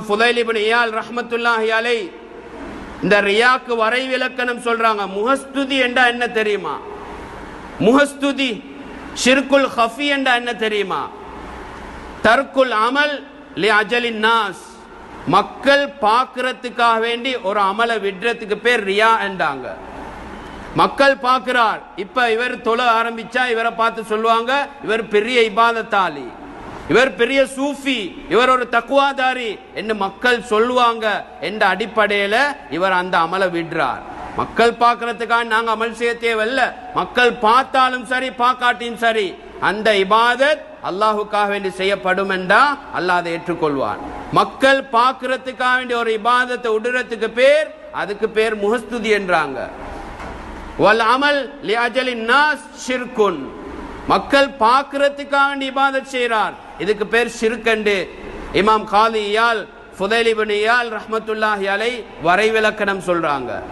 ஃபுதைலிபின் இயால் ரஹ்மத்துல்லாஹி அலை இந்த ரியாக்கு வரைவிலக்கணம் சொல்றாங்க. முகஸ்துதி என்றா என்ன தெரியுமா? முகஸ்துதி ஷிர்குல் ஹஃபி என்றா என்ன தெரியுமா? தர்க்குல் அமல் லி அஜலின் நாஸ். மக்கள் பார்க்கறதுக்காக வேண்டி ஒரு அமலை விடுறதுக்கு பேர் ரியா என்றாங்க. மக்கள் பார்க்கிறார். இப்ப இவர் தொழ ஆரம்பிச்சா இவரை பார்த்து சொல்லுவாங்க இவர் பெரிய இபாதத்தாளி. இவர் பெரிய சூஃபி இவர் ஒரு தக்குவாதாரி என்று மக்கள் சொல்லுவாங்க என்ற அடிப்படையில் இவர் அந்த அமலை விடுறார். மக்கள் பார்க்கறதுக்காக நாங்கள் அமல் செய்ய தேவையில்ல. மக்கள் பார்த்தாலும் சரி பார்க்காட்டியும் சரி அந்த இபாதத் அல்லாஹுக்காக வேண்டி செய்யப்படும் என்றா அல்லாஹ் அதை ஏற்றுக்கொள்வான். மக்கள் பார்க்கறதுக்காக வேண்டிய ஒரு இபாதத்தை விடுறதுக்கு பேர் அதுக்கு பேர் முகஸ்துதி என்றாங்க. வல் அமல் லியாஜலின் நாஸ் ஷிர்குன். மக்கள் பார்க்கறதுக்காக வேண்டி இபாதத் செய்கிறார். இதுக்கு பேர் சிறுக்கண்டு இமாம் காலியால் இயால் ஃபுதைலிபின் அலை வரைவிலக்கணம் சொல்றாங்க.